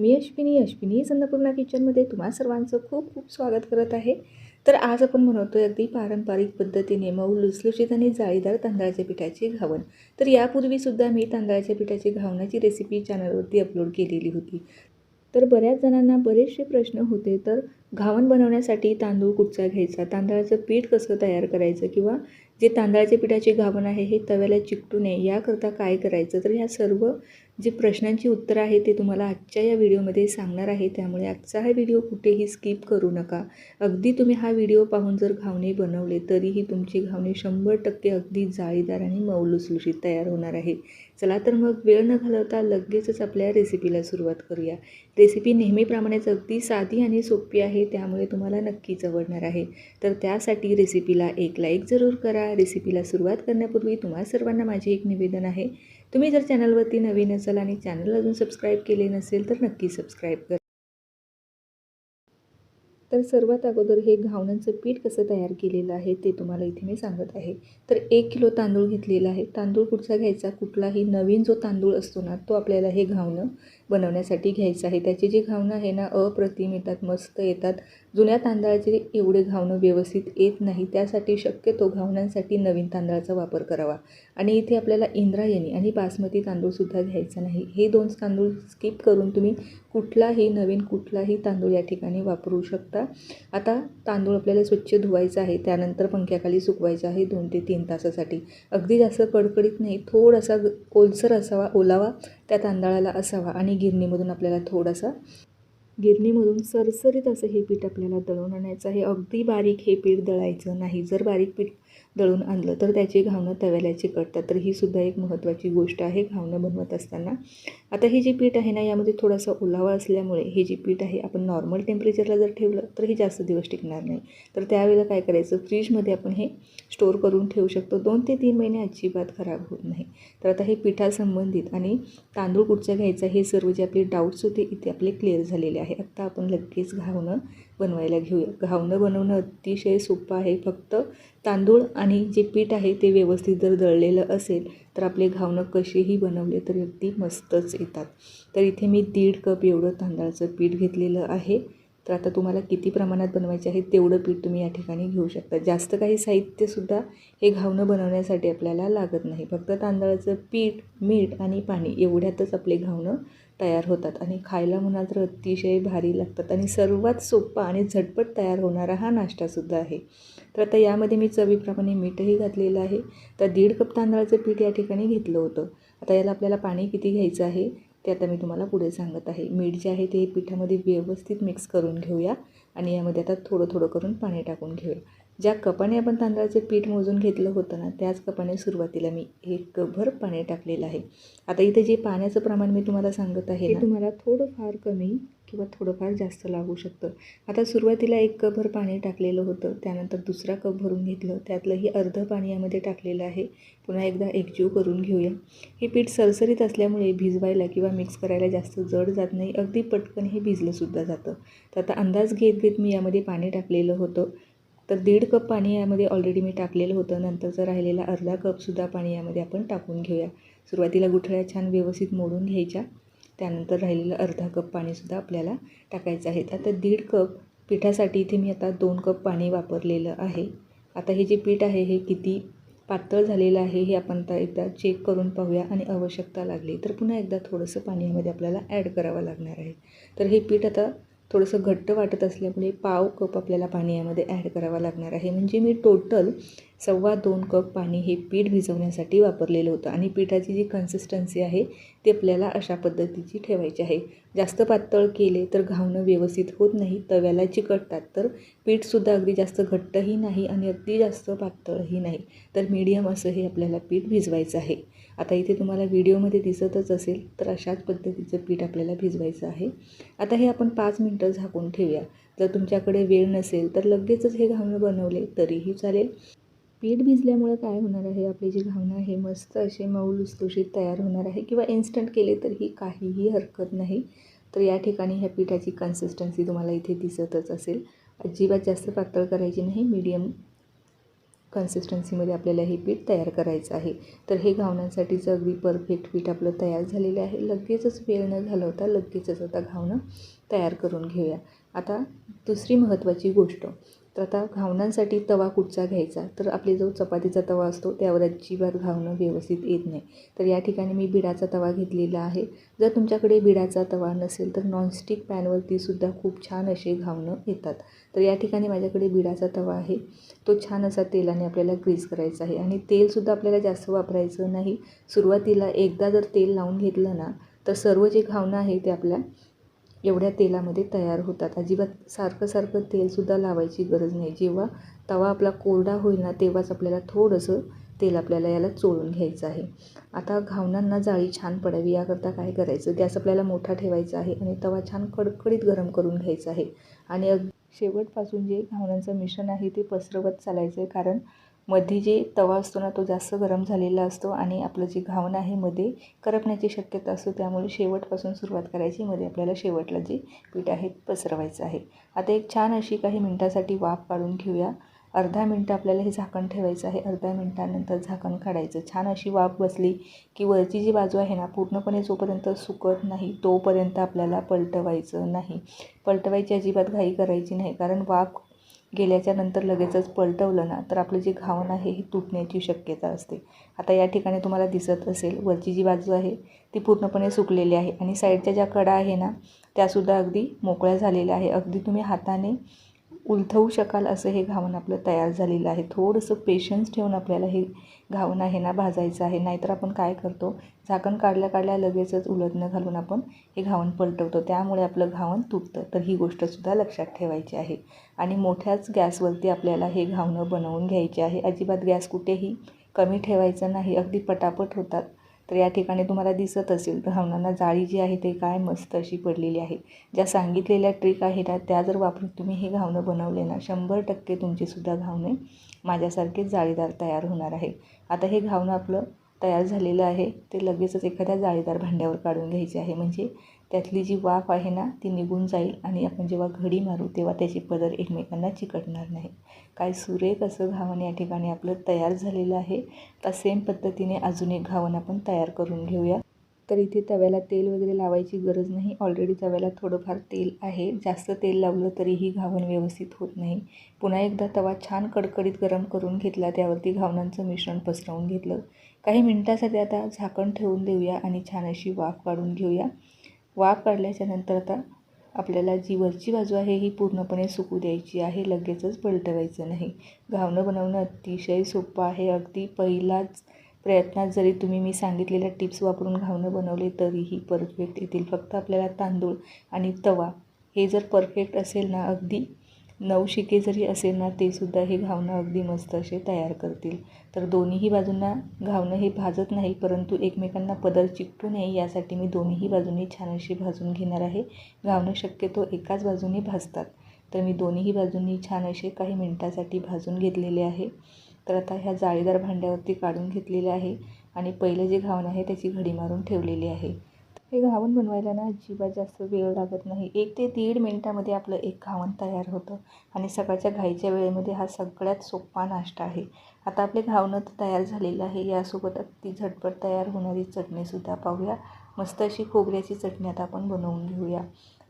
मी अश्विनी अश्विनी संदपूर्णा किचनमध्ये तुम्हा सर्वांचं खूप खूप स्वागत करत आहे. तर आज आपण बनवतो आहे अगदी पारंपरिक पद्धतीने मऊ लुसलुशीत आणि जाळीदार तांदळाच्या पिठाची घावण. तर यापूर्वीसुद्धा मी तांदळाच्या पिठाची घावण्याची रेसिपी चॅनलवरती अपलोड केलेली होती. तर बऱ्याच जणांना बरेचसे प्रश्न होते तर घावण बनवण्यासाठी तांदूळ कुठचा घ्यायचा? तांदळाचं पीठ कसं तयार करायचं? किंवा जे तांदळाच्या पिठाचे घावण आहे हे तव्याला चिकटू नये याकरता काय करायचं? तर ह्या सर्व जे प्रश्नांची उत्तरं आहे ते तुम्हाला आजच्या या व्हिडिओमध्ये सांगणार आहे. त्यामुळे आजचा हा व्हिडिओ कुठेही स्किप करू नका. अगदी तुम्ही हा व्हिडिओ पाहून जर घावणे बनवले तरीही तुमची घावणे शंभर टक्के अगदी जाळीदार आणि मौलुसलुशीत तयार होणार आहे. चला तर मग वेळ न घालवता लगेचच आपल्या रेसिपीला सुरुवात करूया. रेसिपी नेहमीप्रमाणेच अगदी साधी आणि सोपी आहे त्यामुळे तुम्हाला नक्कीच आवडणार आहे. तर त्यासाठी रेसिपीला एक लाईक जरूर करा. रेसिपीला सुरुवात करण्यापूर्वी तुम्हा सर्वांना माझे एक निवेदन आहे. तुम्ही जर चॅनलवरती नवीन असाल आणि चॅनल अजून सबस्क्राईब केले नसेल तर नक्की सबस्क्राईब करा. तर सर्वात अगोदर हे घावणांचं पीठ कसं तयार केलेलं आहे ते तुम्हाला इथे मी सांगत आहे. तर एक किलो तांदूळ घेतलेला आहे. तांदूळ कुठचा घ्यायचा? कुठलाही नवीन जो तांदूळ असतो ना तो आपल्याला हे घावणं बनवण्यासाठी घ्यायचं आहे. त्याची जी घावणं आहे ना अप्रतिम येतात मस्त येतात. जुन्या तांदळाचे एवढे घावणं व्यवस्थित येत नाही. त्यासाठी शक्यतो घावण्यांसाठी नवीन तांदळाचा वापर करावा. आणि इथे आपल्याला इंद्रायणी आणि बासमती तांदूळसुद्धा घ्यायचा नाही. हे दोन तांदूळ स्किप करून तुम्ही कुठलाही नवीन कुठलाही तांदूळ या ठिकाणी वापरू शकता. आता तांदूळ आपल्याला स्वच्छ धुवायचा आहे. त्यानंतर पंख्याखाली सुकवायचा आहे दोन ते तीन तासासाठी. अगदी जास्त कडकडीत नाही. थोडासा ओलसर असावा ओलावा त्या तांदळाला असावा आणि गिरणीमधून आपल्याला थोडासा गिरणीमधून सरसरीत असं हे पीठ आपल्याला दळून आणायचं आहे. अगदी बारीक हे पीठ दळायचं नाही. जर बारीक पीठ दळून आणलं तर त्याची घावणं तव्याला चिकटतात तर ही सुद्धा एक महत्त्वाची गोष्ट आहे घावणं बनवत असताना. आता हे जे पीठ आहे ना यामध्ये थोडासा ओलावा असल्यामुळे हे जे पीठ आहे आपण नॉर्मल टेम्परेचरला जर ठेवलं तर हे जास्त दिवस टिकणार नाही. तर त्यावेळेला काय करायचं? फ्रीजमध्ये आपण हे स्टोअर करून ठेवू शकतो. दोन ते तीन महिने अजिबात खराब होत नाही. तर आता हे पिठासंबंधित आणि तांदूळ कुठचा घ्यायचा हे सर्व जे आपले डाऊट्स होते इथे आपले क्लिअर झालेले आहे आत्ता आपण लगेच घावणं बनवायला घेऊया. घावणं बनवणं अतिशय सोपं आहे. फक्त तांदूळ आणि जे पीठ आहे ते व्यवस्थित जर दळलेलं असेल तर आपले घावणं कसेही बनवले तरी अगदी मस्तच येतात. तर इथे मी दीड कप एवढं तांदळाचं पीठ घेतलेलं आहे. तर आता तुम्हाला किती प्रमाणात बनवायचे आहे तेवढं पीठ तुम्ही या ठिकाणी घेऊ शकता. जास्त काही साहित्यसुद्धा हे घावणं बनवण्यासाठी आपल्याला लागत नाही. फक्त तांदळाचं पीठ मीठ आणि पाणी एवढ्यातच आपले घावणं तयार होतात आणि खायला म्हणाल तर अतिशय भारी लागतात. आणि सर्वात सोपा आणि झटपट तयार होणारा हा नाश्तासुद्धा आहे. तर आता यामध्ये मी चवीप्रमाणे मीठही घातलेलं आहे. तर दीड कप तांदळाचं पीठ या ठिकाणी घेतलं होतं. आता याला आपल्याला पाणी किती घ्यायचं आहे ते आता मी तुम्हाला पुढे सांगत आहे. मीठ जे आहे ते पिठामध्ये व्यवस्थित मिक्स करून घेऊया. आणि यामध्ये आता थोडं थोडं करून पाणी टाकून घेऊया. ज्या कपाने आपण तांदळाचं पीठ मोजून घेतलं होतं ना त्याच कपाने सुरुवातीला मी एक कपभर पाणी टाकलेलं आहे. आता इथे जे पाण्याचं प्रमाण मी तुम्हाला सांगत आहे ते तुम्हाला थोडंफार कमी किंवा थोडंफार जास्त लागू शकतं. आता सुरुवातीला एक कपभर पाणी टाकलेलं होतं त्यानंतर दुसरा कप भरून घेतलं त्यातलंही अर्धं पाणी यामध्ये टाकलेलं आहे. पुन्हा एकदा एकजीव करून घेऊया. हे पीठ सरसरीत असल्यामुळे भिजवायला किंवा मिक्स करायला जास्त जड जात नाही अगदी पटकन हे भिजलंसुद्धा जातं. तर आता अंदाज घेत घेत मी यामध्ये पाणी टाकलेलं होतं. तर दीड कप पाणी यामध्ये ऑलरेडी मी टाकलेलं होतं. नंतरचा राहिलेला अर्धा कपसुद्धा पाणी यामध्ये आपण टाकून घेऊया. सुरुवातीला गुठळ्या छान व्यवस्थित मोडून घ्यायच्या. त्यानंतर राहिलेलं अर्धा कप पाणीसुद्धा आपल्याला टाकायचं आहे. आता दीड कप पिठासाठी इथे मी आता दोन कप पाणी वापरलेलं आहे. आता हे जे पीठ आहे हे किती पातळ झालेलं आहे हे आपण आता एकदा चेक करून पाहूया आणि आवश्यकता लागली तर पुन्हा एकदा थोडंसं पाणी यामध्ये आपल्याला ॲड करावं लागणार आहे. तर हे पीठ आता थोडंसं घट्ट वाटत असल्यामुळे पाव कप आपल्याला पाणी यामध्ये ॲड करावा लागणार आहे. म्हणजे मी टोटल सव्वा दोन कप पाणी हे पीठ भिजवण्यासाठी वापरलेलं होतं आणि पिठाची जी कन्सिस्टन्सी आहे ती आपल्याला अशा पद्धतीची ठेवायची आहे. जास्त पातळ केले तर घावणं व्यवस्थित होत नाही तव्याला चिकटतात तर पीठसुद्धा अगदी जास्त घट्टही नाही आणि अगदी जास्त पातळही नाही. तर मीडियम असं हे आपल्याला पीठ भिजवायचं आहे. आता इथे तुम्हाला व्हिडिओमध्ये दिसतच असेल तर अशाच पद्धतीचं पीठ आपल्याला भिजवायचं आहे. आता हे आपण पाच मिनटं झाकून ठेवूया. जर तुमच्याकडे वेळ नसेल तर लगेचच हे घावणं बनवले तरीही चालेल. पीठ भिजल्यामुळं काय होणार आहे? आपली जी घावणं आहे मस्त असे मऊ लुसलुशीत तयार होणार आहे. किंवा इन्स्टंट केले तरीही काहीही हरकत नाही. तर या ठिकाणी ह्या पिठाची कन्सिस्टन्सी तुम्हाला इथे दिसतच असेल. अजिबात जास्त पातळ करायची नाही. मीडियम कन्सिस्टन्सीमध्ये आपल्याला हे पीठ तयार करायचं आहे. तर हे घावण्यांसाठीचं अगदी परफेक्ट पीठ आपलं तयार झालेलं आहे. लगेचच वेळ न घालवता लगेचच आता घावणं तयार करून घेऊया. आता दुसरी महत्त्वाची गोष्ट. तर आता घावणांसाठी तवा कुठचा घ्यायचा? तर आपली जो चपातीचा तवा असतो त्यावर अजिबात घावणं व्यवस्थित येत नाही. तर या ठिकाणी मी बिडाचा तवा घेतलेला आहे. जर तुमच्याकडे बिडाचा तवा नसेल तर नॉनस्टिक पॅनवरतीसुद्धा खूप छान असे घावणं येतात. तर या ठिकाणी माझ्याकडे बिडाचा तवा आहे. तो छान असा तेलाने आपल्याला ग्रीस करायचा आहे. आणि तेलसुद्धा आपल्याला जास्त वापरायचं नाही. सुरुवातीला एकदा जर तेल लावून घेतलं ना तर सर्व जे घावणं आहे ते आपल्या एवढ्या तेलामध्ये तयार होतात. अजिबात सारखं सारखं तेलसुद्धा लावायची गरज नाही. जेव्हा तवा आपला कोरडा होईल ना तेव्हाच आपल्याला थोडंसं तेल आपल्याला याला चोळून घ्यायचं आहे. आता घावणांना जाळी छान पडावी याकरता काय करायचं? गॅस आपल्याला मोठा ठेवायचा आहे आणि तवा छान कडकडीत गरम करून घ्यायचा आहे. आणि अग शेवटपासून जे घावणांचं मिश्रण आहे ते पसरवत चालायचं आहे. कारण मध्ये जे तवा असतो ना तो जास्त गरम झालेला असतो आणि आपलं जे घावण आहे मध्ये करपण्याची शक्यता असतो. त्यामुळे शेवटपासून सुरुवात करायची. मध्ये आपल्याला शेवटला जे पीठ आहे पसरवायचं आहे. आता एक छान अशी काही मिनटासाठी वाफ काढून घेऊया. अर्धा मिनटं आपल्याला हे झाकण ठेवायचं आहे. अर्धा मिनटानंतर झाकण काढायचं. छान अशी वाफ बसली की वरची जी बाजू आहे ना पूर्णपणे जोपर्यंत सुकत नाही तोपर्यंत आपल्याला पलटवायचं नाही. पलटवायची अजिबात घाई करायची नाही. कारण वाफ गेल्याच्यानंतर लगेचच पलटवलं ना तर आपलं जे घावण आहे ही तुटण्याची शक्यता असते. आता या ठिकाणी तुम्हाला दिसत असेल वरची जी बाजू आहे ती पूर्णपणे सुकलेली आहे. आणि साईडच्या ज्या कडा आहे ना त्यासुद्धा अगदी मोकळ्या झालेल्या आहे. अगदी तुम्ही हाताने उलथवू शकाल असं हे घावण आपलं तयार झालेलं आहे. थोडंसं पेशन्स ठेवून आपल्याला हे घावण आहे ना भाजायचं आहे. नाहीतर आपण काय करतो? झाकण काढल्या काढल्या लगेचच उलटणं घालून आपण हे घावण पलटवतो. त्यामुळे आपलं घावण तुटतं. तर ही गोष्टसुद्धा लक्षात ठेवायची आहे. आणि मोठ्याच गॅसवरती आपल्याला हे घावणं बनवून घ्यायचे आहे. अजिबात गॅस कुठेही कमी ठेवायचं नाही. अगदी पटापट होतात. तर या ठिकाणी तुम्हाला दिसत असेल तर हवनांना जाळी जी आहे ते काय मस्त अशी पडलेली आहे. ज्या सांगितलेल्या ट्रिक आहेत ना त्या जर वापरून तुम्ही हे घावणं बनवले ना शंभर टक्के तुमचेसुद्धा घावणे माझ्यासारखेच जाळीदार तयार होणार आहे. आता हे घावणं आपलं तयार झालेलं आहे. ते लगेचच एखाद्या जाळीदार भांड्यावर काढून घ्यायचे आहे. म्हणजे त्यातली जी वाफ आहे ना ती निघून जाईल आणि आपण जेव्हा घडी मारू तेव्हा त्याची पदर एकमेकांना चिकटणार नाही. काय सुरेख असं घावण या ठिकाणी आपलं तयार झालेलं आहे. तर सेम पद्धतीने अजून एक घावण आपण तयार करून घेऊया. तर इथे तव्याला तेल वगैरे लावायची गरज नाही. ऑलरेडी तव्याला थोडंफार तेल आहे. जास्त तेल लावलं तरीही घावण व्यवस्थित होत नाही. पुन्हा एकदा तवा छान कडकडीत गरम करून घेतला. त्यावरती घावणांचं मिश्रण पसरवून घेतलं. काही मिनटासाठी आता झाकण ठेवून देऊया आणि छान अशी वाफ काढून घेऊया. वाफ काढल्याच्या नंतर आता आपल्याला जी वरची बाजू आहे ही पूर्णपणे सुकू द्यायची आहे. लगेचच पलटवायचं नाही. घावणं बनवणं अतिशय सोपं आहे. अगदी पहिलाच प्रयत्नात जरी तुम्ही मी सांगितलेल्या टिप्स वापरून घावणं बनवले तरीही परफेक्ट येतील. फक्त आपल्याला तांदूळ आणि तवा हे जर परफेक्ट असेल ना अगदी नऊ शिके जरी असेल ना ते सुद्धा हे घावणं अगदी मस्त असे तयार करतील. तर दोन्हीही बाजूंना घावणं हे भाजत नाही परंतु एकमेकांना पदर चिकटू नये यासाठी मी दोन्हीही बाजूंनी छान अशी भाजून घेणार आहे. घावणं शक्यतो एकाच बाजूने भाजतात. तर मी दोन्हीही बाजूंनी छान असे काही मिनटासाठी भाजून घेतलेले आहे. तर आता ह्या जाळीदार भांड्यावरती काढून घेतलेले आहे आणि पहिलं जे घावणं आहे त्याची घडी मारून ठेवलेली आहे. हे घावण बनवायला ना अजिबात जास्त वेळ लागत नाही. एक ते दीड मिनटामध्ये आपलं एक घावण तयार होतं आणि सकाळच्या घाईच्या वेळेमध्ये हा सगळ्यात सोपा नाश्ता आहे. आता आपले घावणं तयार झालेलं आहे. यासोबत अगदी झटपट तयार होणारी चटणीसुद्धा पाहूया. मस्त अशी खोबऱ्याची चटणी आता आपण बनवून घेऊया.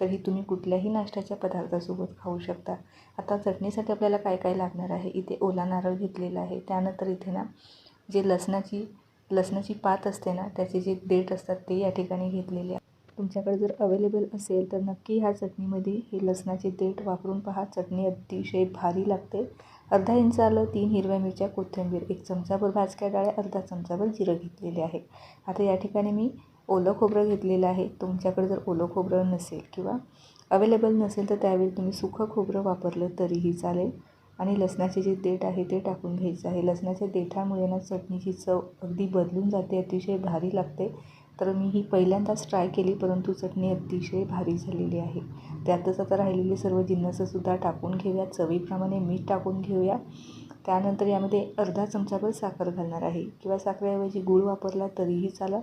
तर ही तुम्ही कुठल्याही नाश्त्याच्या पदार्थासोबत खाऊ शकता. आता चटणीसाठी आपल्याला काय काय लागणार आहे? इथे ओला नारळ घेतलेला आहे. त्यानंतर इथे ना जे लसणाची लसणाची पात असते ना त्याचे जे देठ असतात ते या ठिकाणी घेतलेले आहे तुमच्याकडे जर अवेलेबल असेल तर नक्की ह्या चटणीमध्ये हे लसणाचे देठ वापरून पहा. चटणी अतिशय भारी लागते. अर्धा इंच आलं तीन हिरव्या मिरच्या कोथिंबीर एक चमचाभर भाजक्या डाळ्या अर्धा चमचाभर जिरं घेतलेले आहे. आता या ठिकाणी मी ओलं खोबरं घेतलेलं आहे. तुमच्याकडे जर ओलं खोबरं नसेल किंवा अवेलेबल नसेल तर त्यावेळी तुम्ही सुखं खोबरं वापरलं तरीही चालेल. आणि लसणाचे जे देठ आहे ते टाकून घ्यायचं आहे. लसणाच्या देठामुळे ना चटणीची चव अगदी बदलून जाते अतिशय भारी लागते. तर मी ही पहिल्यांदाच ट्राय केली परंतु चटणी अतिशय भारी झालेली आहे. त्यातच आता राहिलेले सर्व जिन्नसंसुद्धा टाकून घेऊया. चवीप्रमाणे मीठ टाकून घेऊया. त्यानंतर यामध्ये अर्धा चमचाभर साखर घालणार आहे. किंवा साखरेऐवजी गूळ वापरला तरीही चालेल.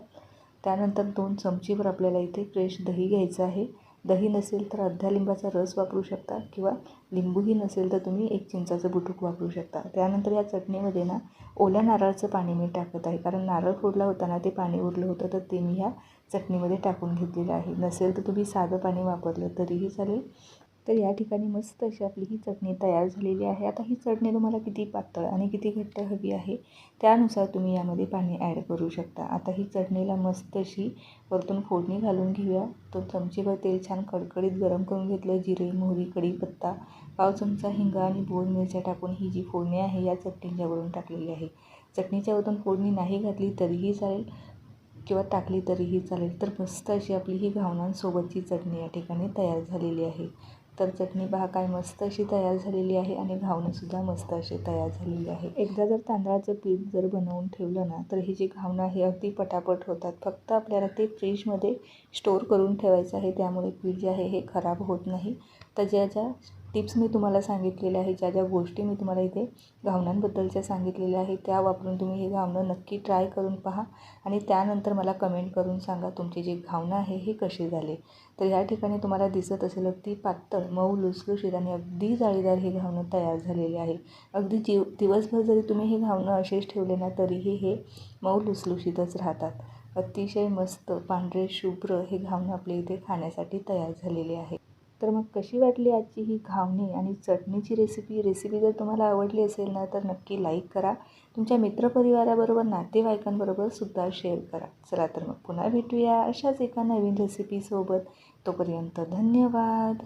त्यानंतर दोन चमचीवर आपल्याला इथे फ्रेश दही घ्यायचं आहे. दही नसेल तर अर्ध्या लिंबाचा रस वापरू शकता किंवा लिंबूही नसेल तर तुम्ही एक चिंचाचं बुटूक वापरू शकता. त्यानंतर या चटणीमध्ये ना ओल्या नारळाचं पाणी मी टाकत आहे. कारण नारळ फोडला होता ना ते पाणी उरलं होतं तर ते मी ह्या चटणीमध्ये टाकून घेतलेलं आहे. नसेल तर तुम्ही साधं पाणी वापरलं तरीही चालेल. तर या ठिकाणी मस्त अशी आपली ही चटणी तयार झालेली आहे. आता ही चटणी तुम्हाला किती पातळ आणि किती घट्ट हवी आहे त्यानुसार तुम्ही यामध्ये पाणी ॲड करू शकता. आता ही चटणीला मस्त अशी वरतून फोडणी घालून घेऊया. तो चमचेभर तेल छान कडकडीत गरम करून घेतलं. जिरे मोहरी कढीपत्ता पाव चमचा हिंगा आणि बोर मिरच्या टाकून ही जी फोडणी आहे या चटणीच्यावरून टाकलेली आहे. चटणीच्या वरून फोडणी नाही घातली तरीही चालेल किंवा टाकली तरीही चालेल. तर मस्त अशी आपली ही घावणांसोबतची चटणी या ठिकाणी तयार झालेली आहे. तर चटणी पहा काय मस्त अशी तयार झालेली आहे आणि घावणंसुद्धा मस्त अशी तयार झालेली आहे. एकदा जर तांदळाचं पीठ जर बनवून ठेवलं ना तर ही जी घावणं आहे अगदी पटापट होतात. फक्त आपल्याला ते फ्रीजमध्ये स्टोअर करून ठेवायचं आहे. त्यामुळे पीठ जे आहे हे खराब होत नाही. तर ज्या ज्या टिप्स मी तुम्हाला सांगितलेल्या आहे ज्या ज्या गोष्टी मी तुम्हाला इथे घावणांबद्दलच्या सांगितलेल्या आहे त्या वापरून तुम्ही हे घावणं नक्की ट्राय करून पहा आणि त्यानंतर मला कमेंट करून सांगा तुमचे जे घावणं आहे हे कसे झाले. तर या ठिकाणी तुम्हाला दिसत असेल अगदी पातळ मऊ लुसलुशीत आणि अगदी जाळीदार हे घावणं तयार झालेले आहे. अगदी जीव दिवसभर जरी तुम्ही हे घावणं असेच ठेवले ना तरीही हे मऊ लुसलुशीतच राहतात. अतिशय मस्त पांढरे शुभ्र हे घावणं आपल्या इथे खाण्यासाठी तयार झालेले आहे. तर मग कशी वाटली आजची ही घावणे आणि चटणीची रेसिपी रेसिपी जर तुम्हाला आवडली असेल ना तर नक्की लाईक करा. तुमच्या मित्रपरिवाराबरोबर नातेवाईकांबरोबर सुद्धा शेअर करा. चला तर मग पुन्हा भेटूया अशाच एका नवीन रेसिपीसोबत तोपर्यंत धन्यवाद.